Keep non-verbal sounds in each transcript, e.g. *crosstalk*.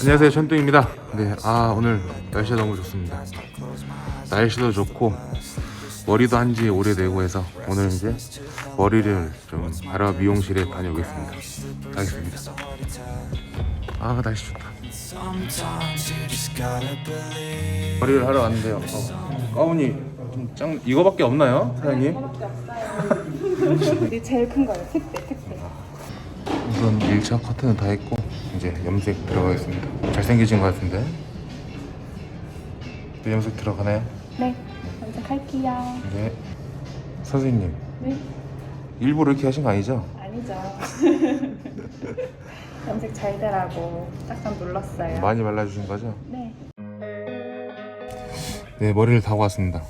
안녕하세요 천둥입니다 네, 아 오늘 날씨가 너무 좋습니다 날씨도 좋고 머리도 한 지 오래되고 해서 오늘 이제 머리를 좀 하러 미용실에 다녀오겠습니다 가겠습니다 아 날씨 좋다. 머리를 하러 왔는데요 어, 가운이 좀 짱 이거밖에 없나요 사장님? 이게 제일 큰 거예요. 특대, 특대. 우선 1차 커트는 다 했고 이제 염색 들어가겠습니다 잘생기신 것 같은데 네, 염색 들어가나요? 네, 염색할게요. 네 선생님 네, 일부러 이렇게 하신 거 아니죠? 아니죠. *laughs* 염색 잘 되라고 딱딱 눌렀어요. 많이 발라주신 거죠? 네. 네 머리를 다 왔습니다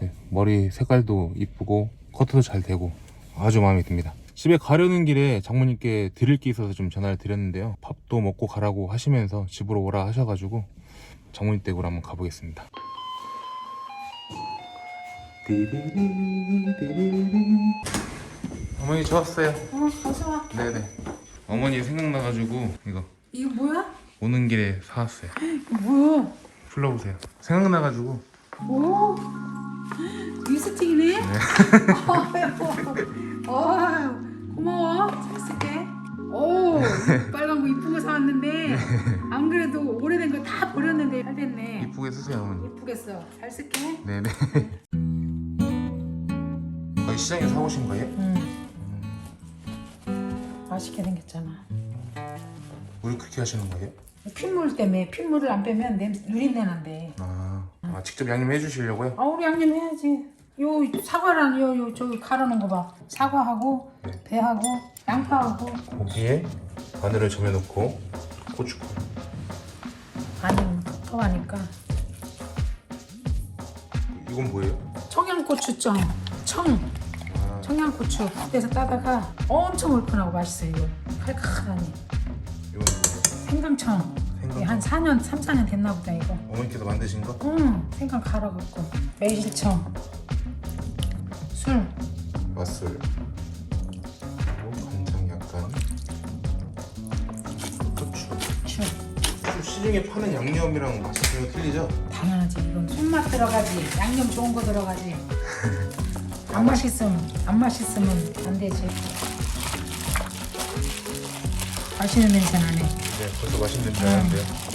네, 머리 색깔도 이쁘고 커트도 잘 되고 아주 마음에 듭니다 집에 가려는 길에 장모님께 드릴 게 있어서 좀 전화를 드렸는데요. 밥도 먹고 가라고 하시면서 집으로 오라 하셔가지고 장모님 댁으로 한번 가보겠습니다. 어머니 좋았어요. 어, 어서 와. 네네. 어머니 생각나가지고 이거 이거 뭐야? 오는 길에 사왔어요. *gasps* 이거 뭐야? 불러보세요. 생각나가지고. 오, *gasps* 립스틱이네. *laughs* 어, 고마워. 잘 쓸게. 오, *laughs* 빨간 거 이쁜 거 사왔는데 *laughs* 안 그래도 오래된 거 다 버렸는데 잘 됐네. 이쁘게 쓰세요 어머니 이쁘겠어. 잘 쓸게. 네네 *laughs* 거기 시장에 사오신 거예요? 응. 맛있게 생겼잖아. 우리 그렇게 하시는 거예요? 핏물 때문에 핏물을 안 빼면 냄새 누린내 난대. 아, 아 직접 양념해 주시려고요? 아 우리 양념 해야지. 요 사과랑 요 요 저기 갈아놓은 거 봐. 사과하고 배하고 양파하고. 고기에 마늘을 점여놓고 고추. 아니면 텁텁하니까. 이건 뭐예요? 청양고추장 청. 아, 청양고추. 그래서 따다가 엄청 얼큰하고 맛있어요 이거. 칼칼하니. 이건 뭐예요? 생강청. 이게 한 4년 3, 4년 됐나 보다 이거. 어머니께서 만드신 거? 응 생강 갈아갖고. 매실청 술? 맛술. 그리고 간장 약간? 고추. 고추. 시중에 파는 양념이랑 맛이 전혀 틀리죠? 당연하지. 이건 손맛 들어가지. 양념 좋은 거 들어가지. *laughs* 안 맛있으면 안 맛있으면 안 되지. 맛있는 냄새 나네. 네 벌써 맛있는 줄 알았는데요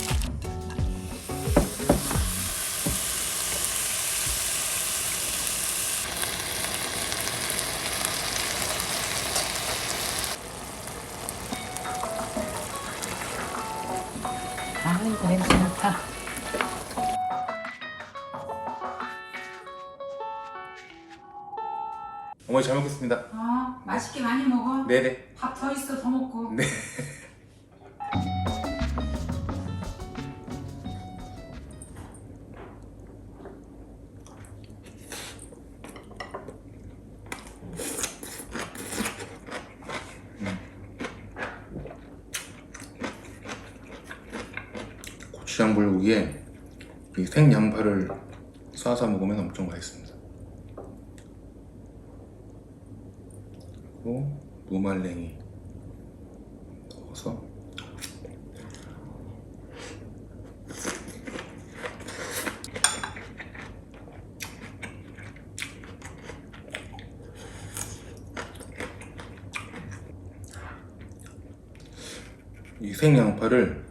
어머니 잘 먹겠습니다 아 맛있게 많이 먹어 네네 밥 더 있어 더 먹고 네. 고추장 불고기에 이 생양파를 쏴서 먹으면 엄청 맛있습니다. 그리고 무말랭이 넣어서 이 생양파를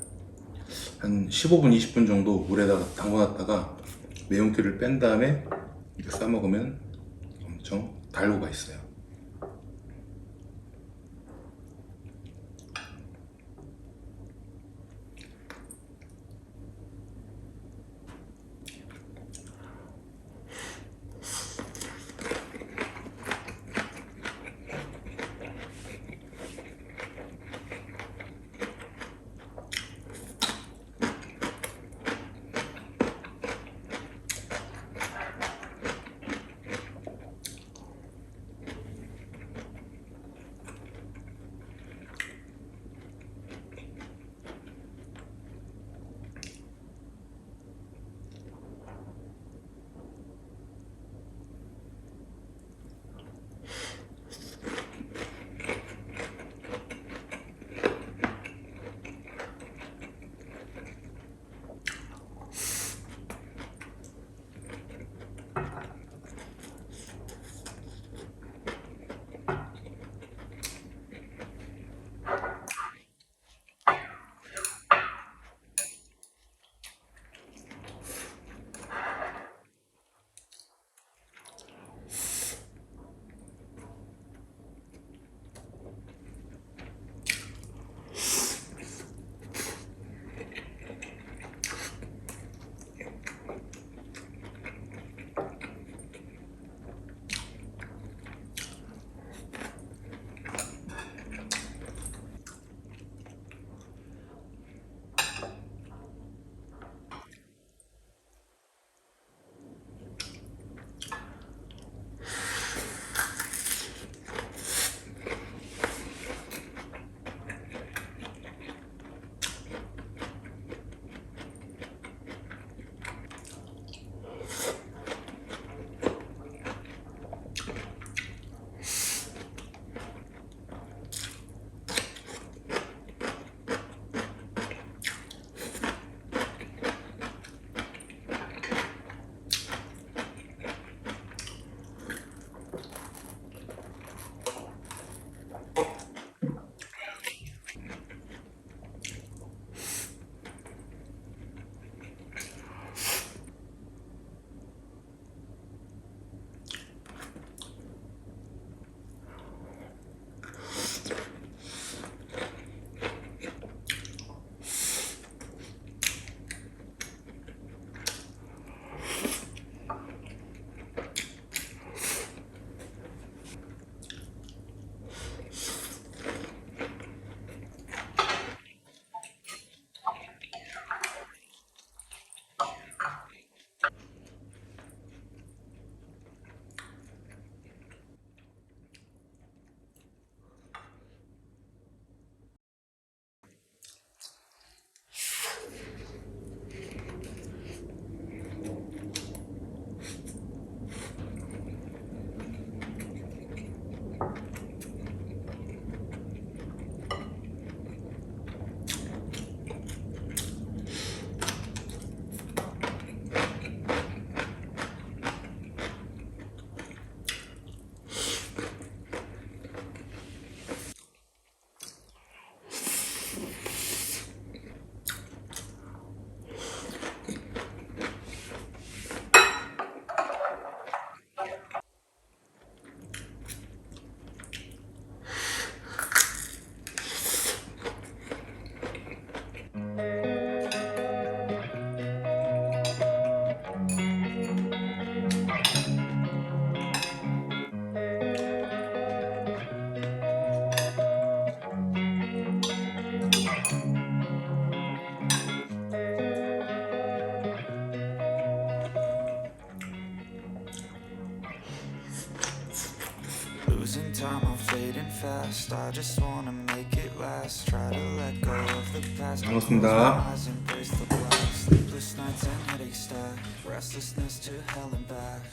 한 15분, 20분 정도 물에다가 담궈놨다가 매운기를 뺀 다음에 이렇게 싸 먹으면 엄청 달고 맛있어요. Losing time, I'm fading fast. I just wanna make it last. Try to let go of the past. 반갑습니다. Eyes embrace the blast. Sleepless nights and headache stack. Restlessness to hell and back.